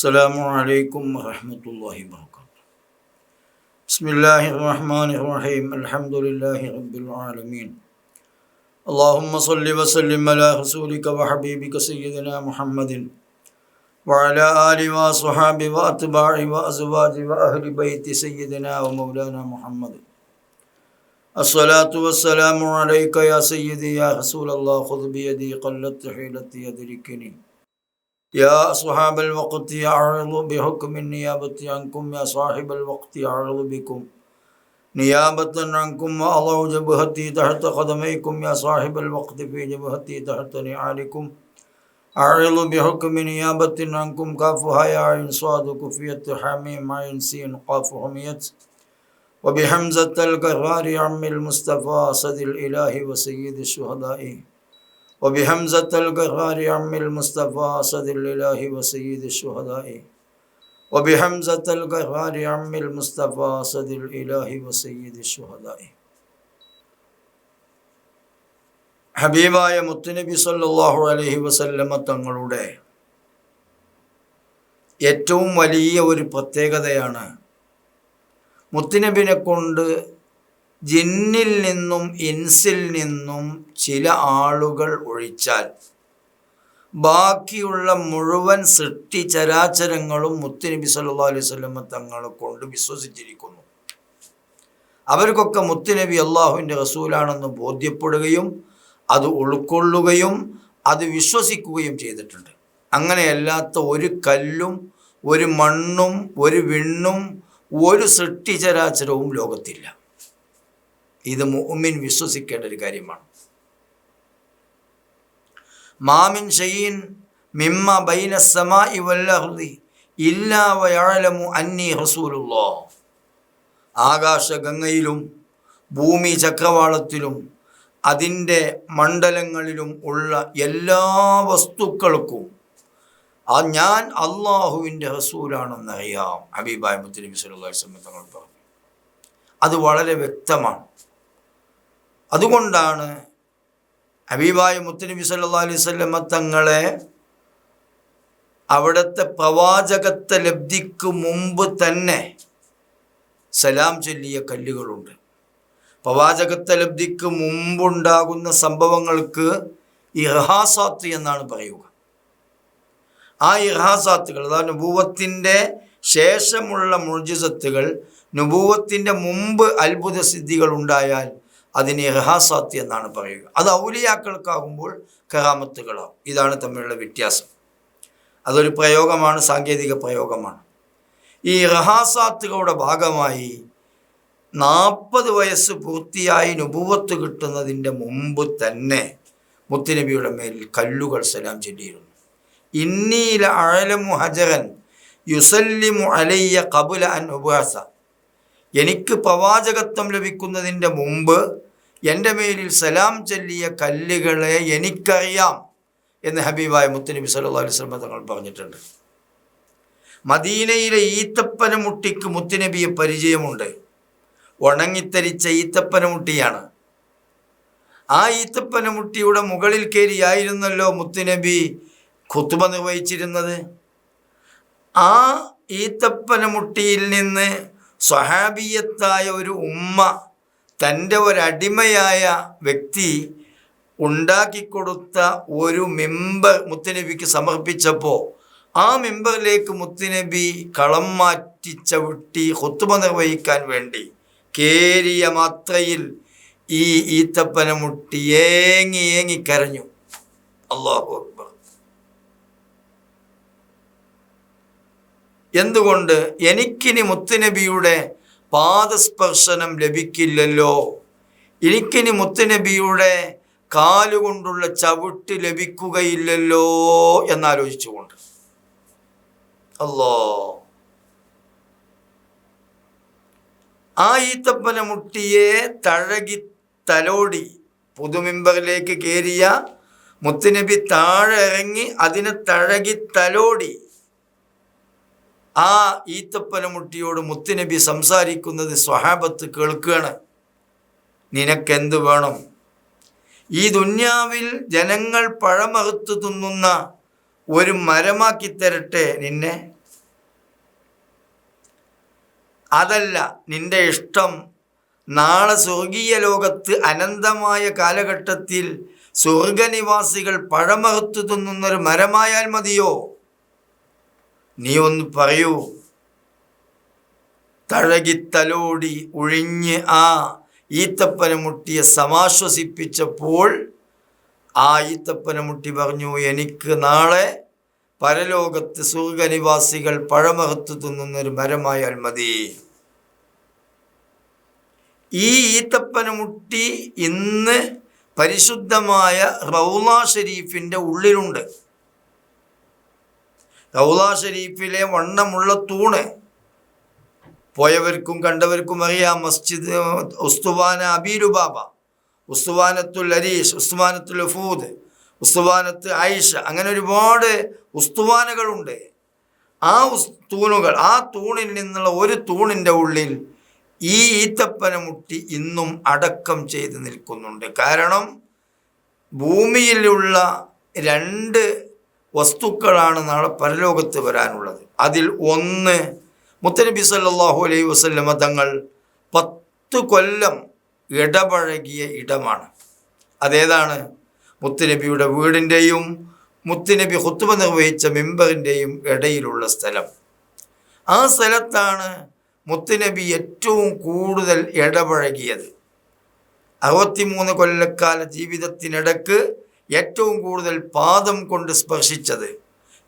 السلام عليكم ورحمة الله وبركاته بسم الله الرحمن الرحيم الحمد لله رب العالمين اللهم صل وسلم على رسولك وحبيبك سيدنا محمد وعلى آله وصحابه وأتباعه وأزواجه وأهل بيت سيدنا ومولانا محمد الصلاة والسلام عليك يا سيدي يا رسول الله خذ بيدي قلت حيلتي أدركني يا أصحاب الوقت أعرض بحكم النيابة عنكم يا صاحب الوقت أعرض بكم. نيابة عنكم وأضع جبهتي تحت قدميكم يا صاحب الوقت في جبهتي تحت نعالكم. أعرض بحكم نيابة عنكم كافها يا عين صاد كفية حميم عين سين قاف حميت. وبحمزة القرار عم المصطفى صد الإله وسيد الشهداء. وبحمزة القهار عم المصطفى صد الإله وسيد الشهداء وبحمزة القهار عم المصطفى صد الإله وسيد الشهداء ഹബീബായ മുത്തുനബി സല്ലല്ലാഹു അലൈഹി വസല്ലമ തങ്ങളുടെ ഏറ്റവും വലിയ ഒരു പ്രത്യേകതയാണ് മുത്തുനബിനെ കൊണ്ട് ജിന്നിൽ നിന്നും ഇൻസിൽ നിന്നും ചില ആളുകൾ ഒഴിച്ചാൽ. ബാക്കിയുള്ള മുഴുവൻ സൃഷ്ടി ചരാചരങ്ങളും മുത്തുനബി സല്ലാ അലൈഹി സ്വലമ തങ്ങളെ കൊണ്ട് വിശ്വസിച്ചിരിക്കുന്നു. അവർക്കൊക്കെ മുത്തുനബി അള്ളാഹുവിന്റെ റസൂലാണെന്ന് ബോധ്യപ്പെടുകയും അത് ഉൾക്കൊള്ളുകയും അത് വിശ്വസിക്കുകയും ചെയ്തിട്ടുണ്ട്. അങ്ങനെയല്ലാത്ത ഒരു കല്ലും ഒരു മണ്ണും ഒരു വിണ്ണും ഒരു സൃഷ്ടിചരാചരവും ലോകത്തില്ല. ഇത് മുഅ്മിൻ വിശ്വസിക്കേണ്ട ഒരു കാര്യമാണ്. മാമിൻ ഷെയ്യിൻ മിമ്മ ബൈന സമാ ഇല്ലാ വയലമു അന്നി റസൂലുള്ളോ ആകാശഗംഗയിലും ഭൂമി ചക്രവാളത്തിലും അതിന്റെ മണ്ഡലങ്ങളിലും ഉള്ള എല്ലാ വസ്തുക്കൾക്കും ആ ഞാൻ അള്ളാഹുവിന്റെ റസൂലാണെന്നറിയാം. ഹബീബായ മുത്തലിബി അലൈഹി തങ്ങൾ പറഞ്ഞു. അത് വളരെ വ്യക്തമാണ്. അതുകൊണ്ടാണ് ഹബീബായ മുത്തനബി സല്ലാ അലൈഹി സ്വല്ലമ തങ്ങളെ അവിടുത്തെ പ്രവാചകത്വ ലബ്ധിക്ക് മുമ്പ് തന്നെ സലാം ചൊല്ലിയ കല്ലുകളുണ്ട്. പ്രവാചകത്വ ലബ്ധിക്ക് മുമ്പുണ്ടാകുന്ന സംഭവങ്ങൾക്ക് ഇർഹാസാത്ത് എന്നാണ് പറയുക. ആ ഇർഹാസാത്തുകൾ അതായത് നുപൂവത്തിന്റെ ശേഷമുള്ള മുഴുജിസത്തുകൾ നുപൂവത്തിന്റെ മുമ്പ് അത്ഭുത സിദ്ധികൾ ഉണ്ടായാൽ അതിന് ഇർഹാസാത്ത് എന്നാണ് പറയുക. അത് ഔലിയാക്കൾക്കാകുമ്പോൾ കറാമത്തുകളാവും ഇതാണ് തമ്മിലുള്ള വ്യത്യാസം. അതൊരു പ്രയോഗമാണ് സാങ്കേതിക പ്രയോഗമാണ്. ഈ റഹാസാത്തുകളുടെ ഭാഗമായി നാൽപ്പത് വയസ്സ് പൂർത്തിയായി നുപൂവത്ത് കിട്ടുന്നതിന്റെ മുമ്പ് തന്നെ മുത്തുനബിയുടെ മേൽ കല്ലുകൾ സലാം ചൊല്ലിയിരുന്നു. ഇന്നീല അഴലമു ഹജറൻ യുസല്ലിമു അലയ്യ കബുല അൻ ഉപാസ എനിക്ക് പ്രവാചകത്വം ലഭിക്കുന്നതിന്റെ മുമ്പ് എന്റെ മേലിൽ സലാം ചൊല്ലിയ കല്ലുകളെ എനിക്കറിയാം എന്ന് ഹബീബായ മുത്തനബി സല്ലല്ലാഹു അലൈഹി സ്വലം തങ്ങൾ പറഞ്ഞിട്ടുണ്ട്. മദീനയിലെ ഈത്തപ്പനമുട്ടിക്ക് മുത്തുനബിയെ പരിചയമുണ്ട്. ഉണങ്ങിത്തരിച്ച ഈത്തപ്പനമുട്ടിയാണ് ആ ഈത്തപ്പനമുട്ടിയുടെ മുകളിൽ കയറിയായിരുന്നല്ലോ മുത്തുനബി ഖുത്ബ നിർവഹിച്ചിരുന്നത്. ആ ഈത്തപ്പനമുട്ടിയിൽ നിന്ന് സ്വഹാബിയത്തായ ഒരു ഉമ്മ തന്റെ ഒരടിമയായ വ്യക്തി ഉണ്ടാക്കിക്കൊടുത്ത ഒരു മെമ്പർ മുത്തുനബിക്ക് സമർപ്പിച്ചപ്പോൾ ആ മെമ്പറിലേക്ക് മുത്തുനബി കളം മാറ്റി ചവിട്ടി ഹൊത്തുമ നിർവഹിക്കാൻ വേണ്ടി കേരിയ മാത്രയിൽ ഈ ഈത്തപ്പനമുട്ടി ഏങ്ങി ഏങ്ങി കരഞ്ഞു. അള്ളാഹു എന്തുകൊണ്ട് എനിക്കിനി മുത്തുനബിയുടെ പാദസ്പർശനം ലഭിക്കില്ലല്ലോ? എനിക്കിനി മുത്തുനബിയുടെ കാലുകൊണ്ടുള്ള ചവിട്ട് ലഭിക്കുകയില്ലല്ലോ എന്നാലോചിച്ചുകൊണ്ട്. അല്ലോ ആ ഈത്തപ്പന മുട്ടിയെ തഴകി തലോടി പുതുമിമ്പറിലേക്ക് കയറിയ മുത്തുനബി താഴെ ഇറങ്ങി അതിനെ തഴകി തലോടി ആ ഈത്തപ്പനമുട്ടിയോട് മുത്തുനബി സംസാരിക്കുന്നത് സ്വഹാബത്ത് കേൾക്കുകയാണ്. നിനക്കെന്ത് വേണം? ഈ ദുന്യാവിൽ ജനങ്ങൾ പഴമകത്ത് തിന്നുന്ന ഒരു മരമാക്കി തരട്ടെ നിന്നെ? അതല്ല നിന്റെ ഇഷ്ടം. നാളെ സ്വർഗീയ ലോകത്ത് അനന്തമായ കാലഘട്ടത്തിൽ സ്വർഗനിവാസികൾ പഴമകത്ത് തിന്നുന്നൊരു മരമായാൽ മതിയോ? നീ ഒന്ന് പറയൂ. തഴകിത്തലോടി ഒഴിഞ്ഞ് ആ ഈത്തപ്പന മുട്ടിയെ സമാശ്വസിപ്പിച്ചപ്പോൾ ആ ഈത്തപ്പന മുട്ടി പറഞ്ഞു എനിക്ക് നാളെ പരലോകത്ത് സുഖനിവാസികൾ പഴമകത്ത് തിന്നുന്നൊരു മരമായാൽ മതി. ഈ ഈത്തപ്പന മുട്ടി ഇന്ന് പരിശുദ്ധമായ റൗള ഷെരീഫിന്റെ ഉള്ളിലുണ്ട്. റൗള ഷരീഫിലെ വണ്ണമുള്ള തൂണ്. പോയവർക്കും കണ്ടവർക്കും അറിയാം മസ്ജിദ് ഉസ്തുവാന അബീലുബാബ ഉസ്തുവാനത്തുൽ അരീഷ് ഉസ്തുവാനത്തുൽ ഫൂദ് ഉസ്തുവാനത്ത് ആയിഷ അങ്ങനെ ഒരുപാട് ഉസ്തുവാനകളുണ്ട്. ആ തൂണുകൾ ആ തൂണിൽ നിന്നുള്ള ഒരു തൂണിന്റെ ഉള്ളിൽ ഈ ഈത്തപ്പന മുട്ടി ഇന്നും അടക്കം ചെയ്ത് നിൽക്കുന്നുണ്ട്. കാരണം ഭൂമിയിലുള്ള രണ്ട് വസ്തുക്കളാണ് നാളെ പരലോകത്ത് വരാനുള്ളത്. അതിൽ ഒന്ന് മുത്തനബി സല്ലാഹു അലൈഹി വസ്ലമ തങ്ങൾ പത്ത് കൊല്ലം ഇടപഴകിയ ഇടമാണ്. അതേതാണ്? മുത്തുനബിയുടെ വീടിന്റെയും മുത്തുനബി ഹുത്തുമ നിർവഹിച്ച മെമ്പറിന്റെയും ഇടയിലുള്ള സ്ഥലം. ആ സ്ഥലത്താണ് മുത്തനബി ഏറ്റവും കൂടുതൽ ഇടപഴകിയത്. അറുപത്തിമൂന്ന് കൊല്ലക്കാല ജീവിതത്തിനിടക്ക് ഏറ്റവും കൂടുതൽ പാദം കൊണ്ട് സ്പർശിച്ചത്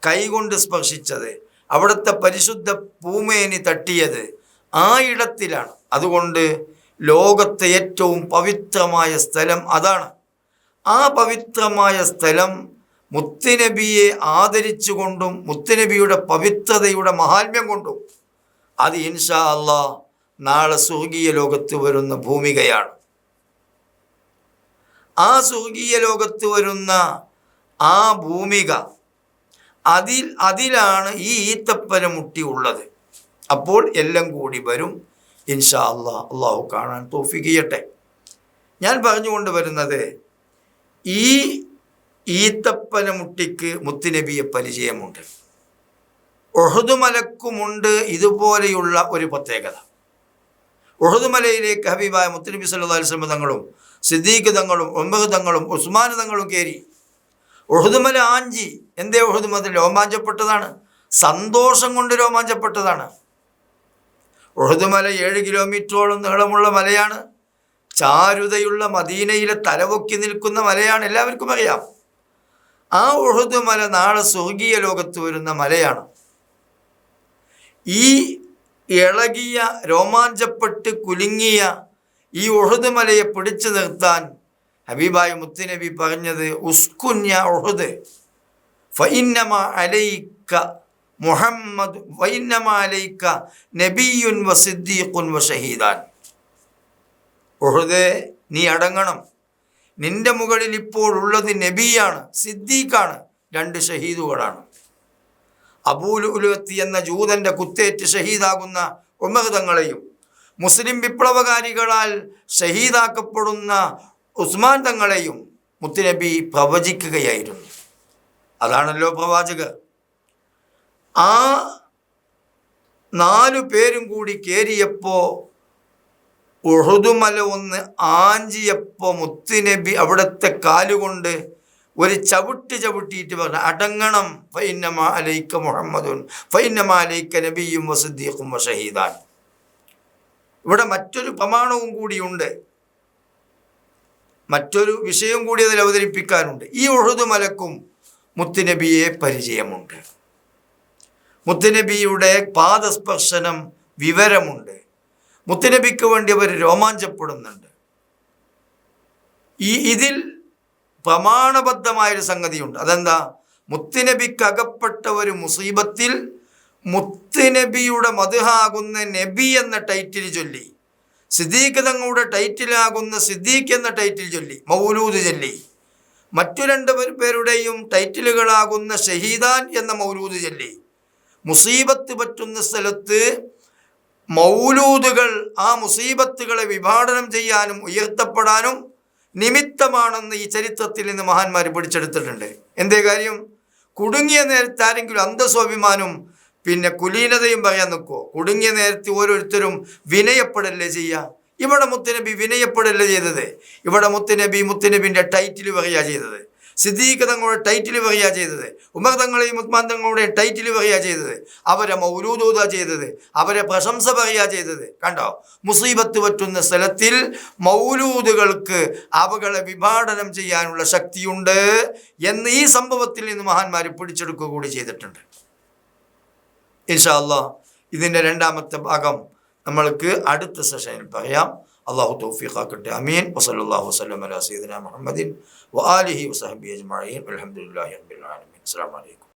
കൈകൊണ്ട് സ്പർശിച്ചത് അവിടുത്തെ പരിശുദ്ധ പൂമേനി തട്ടിയത് ആ ഇടത്തിലാണ്. അതുകൊണ്ട് ലോകത്തെ ഏറ്റവും പവിത്രമായ സ്ഥലം അതാണ്. ആ പവിത്രമായ സ്ഥലം മുത്തുനബിയെ ആദരിച്ചുകൊണ്ടും മുത്തുനബിയുടെ പവിത്രതയുടെ മഹാത്മ്യം കൊണ്ടും അത് ഇൻഷാ അള്ളാ നാളെ സ്വർഗീയ ലോകത്ത് വരുന്ന ഭൂമികയാണ്. ആ സ്വർഗീയ ലോകത്ത് വരുന്ന ആ ഭൂമിക അതിൽ അതിലാണ് ഈ ഈത്തപ്പന മുട്ടി ഉള്ളത്. അപ്പോൾ എല്ലാം കൂടി വരും. ഇൻഷാ അള്ളാ അള്ളാഹു കാണാൻ തോഫിക്ക് ചെയ്യട്ടെ. ഞാൻ പറഞ്ഞുകൊണ്ട് വരുന്നത് ഈ ഈത്തപ്പന മുട്ടിക്ക് മുത്തുനബിയെ പരിചയമുണ്ട്. ഒഹുദുമലക്കുമുണ്ട് ഇതുപോലെയുള്ള ഒരു പ്രത്യേകത. ഒഹുദുമലയിലേക്ക് ഹബീബായ മുത്തലിബി സല്ലല്ലാഹു അലൈഹി വസല്ലം തങ്ങളും സിദ്ദീഖ് തങ്ങളും ഒമ്പത് തങ്ങളും ഉസ്മാൻ തങ്ങളും കയറി. മല ആഞ്ചി. എന്തേ ഒഹുദുമല രോമാഞ്ചപ്പെട്ടതാണ്. സന്തോഷം കൊണ്ട് രോമാഞ്ചപ്പെട്ടതാണ്. ഒഹുദുമല ഏഴ് കിലോമീറ്ററോളം നീളമുള്ള മലയാണ്. ചാരുതയുള്ള മദീനയിലെ തലവൊക്കി നിൽക്കുന്ന മലയാണ്. എല്ലാവർക്കും അറിയാം. ആ ഉഹുദുമല നാളെ സ്വർഗീയ ലോകത്ത് വരുന്ന മലയാണ്. ഈ ഇളകിയ രോമാഞ്ചപ്പെട്ട് കുലുങ്ങിയ ഈ ഒഴുത് മലയെ പിടിച്ചു നിർത്താൻ ഹബീബായ മുത്തുനബി പറഞ്ഞത് ഉസ്കുഞ്ഞ ഒഴുത് ഫൈന്നമ അലൈക്ക മുഹമ്മദ് ഫൈന്നമ അലൈക്ക നബിയുൻ വസിദ്ദീഖുൻ വഷഹീദാൻ ഉഹുദേ നീ അടങ്ങണം. നിന്റെ മുകളിൽ ഇപ്പോൾ ഉള്ളത് നബിയാണ് സിദ്ദീഖാണ് രണ്ട് ഷഹീദുകളാണ്. അബൂൽ ഉലുവത്തി എന്ന ജൂതന്റെ കുത്തേറ്റ് ഷഹീദാകുന്ന ഉമർ തങ്ങളെയും മുസ്ലിം വിപ്ലവകാരികളാൽ ഷഹീദാക്കപ്പെടുന്ന ഉസ്മാൻ തങ്ങളെയും മുത്തുനബി പ്രവചിക്കുകയായിരുന്നു. അതാണല്ലോ പ്രവാചകർ. ആ നാലു പേരും കൂടി കയറിയപ്പോൾ ഉഹുദുമല ഒന്ന് ആഞ്ചിയപ്പോൾ മുത്തുനബി അവിടുത്തെ കാലുകൊണ്ട് ഒരു ചവിട്ട് ചവിട്ടിയിട്ട് പറഞ്ഞു അടങ്ങണം. ഫൈനമ അലൈക്ക മുഹമ്മദുൻ ഫൈനമ അലൈക്ക നബിയും വസുദ്ദീഖും വഷഹീദാൻ ഇവിടെ മറ്റൊരു പ്രമാണവും കൂടിയുണ്ട്. മറ്റൊരു വിഷയം കൂടി അതിൽ അവതരിപ്പിക്കാനുണ്ട്. ഈ ഉഴുതുമലക്കും മുത്തുനബിയെ പരിചയമുണ്ട്. മുത്തുനബിയുടെ പാദസ്പർശനം വിവരമുണ്ട്. മുത്തുനബിക്ക് വേണ്ടി അവർ രോമാഞ്ചപ്പെടുന്നുണ്ട്. ഈ ഇതിൽ പ്രമാണബദ്ധമായൊരു സംഗതിയുണ്ട്. അതെന്താ? മുത്തുനബിക്ക് അകപ്പെട്ട ഒരു മുസീബത്തിൽ മുത്തുനബിയുടെ മധുഹാകുന്ന നബി എന്ന ടൈറ്റിൽ ചൊല്ലി. സിദ്ദീഖ് തങ്ങളുടെ ടൈറ്റിലാകുന്ന സിദ്ദീഖ് എന്ന ടൈറ്റിൽ ചൊല്ലി. മൗലൂദ് ചൊല്ലി. മറ്റു രണ്ട് പേരുടെയും ടൈറ്റിലുകളാകുന്ന ഷഹീദാൻ എന്ന മൗലൂദ് ചൊല്ലി. മുസീബത്ത് പറ്റുന്ന സ്ഥലത്ത് മൗലൂദുകൾ ആ മുസീബത്തുകളെ വിഭാടനം ചെയ്യാനും ഉയർത്തപ്പെടാനും നിമിത്തമാണെന്ന് ഈ ചരിത്രത്തിൽ നിന്ന് മഹാന്മാർ പിടിച്ചെടുത്തിട്ടുണ്ട്. എന്തേ കാര്യം? കുടുങ്ങിയ നേരത്തെ ആരെങ്കിലും അന്തസ്വാഭിമാനം പിന്നെ കുലീനതയും പറയാൻ നിൽക്കുമോ കുടുങ്ങിയ നേരത്തെ ഓരോരുത്തരും വിനയപ്പെടല്ലേ ചെയ്യുക ഇവിടെ മുത്തുനബി വിനയപ്പെടല്ലേ ചെയ്തത്? ഇവിടെ മുത്തുനബി മുത്തുനബിന്റെ ടൈറ്റിൽ പറയുക ചെയ്തത്. സിദ്ദീഖ് തങ്ങളുടെ ടൈറ്റിൽ പറയുക ചെയ്തത്. ഉമർ തങ്ങളെയും ഉസ്മാൻ തങ്ങളുടെ ടൈറ്റിൽ പറയുക ചെയ്തത്. അവരെ മൗലൂദൂത ചെയ്തത്. അവരെ പ്രശംസ പറയുക ചെയ്തത്. കണ്ടോ? മുസീബത്ത് പറ്റുന്ന സ്ഥലത്തിൽ മൗലൂദുകൾക്ക് അവകളെ വിഭാടനം ചെയ്യാനുള്ള ശക്തിയുണ്ട് എന്ന് ഈ സംഭവത്തിൽ നിന്ന് മഹാന്മാർ പിടിച്ചെടുക്കുക കൂടി ചെയ്തിട്ടുണ്ട്. ഇൻഷാ ഇതിന്റെ രണ്ടാമത്തെ ഭാഗം നമ്മൾക്ക് അടുത്ത സെഷനിൽ പറയാം. അള്ളാഹു തൗഫീഖാക്കട്ടെ അമീൻ വസല്ലാഹു വസ്ലം അല സീദന മുഹമ്മദിൻ വ ആലിഹി വസഹബി അജ്മീൻ അലഹമുല്ലാ റബ്ബിൽ ആലമീൻ. അസ്സലാമു അലൈക്കും.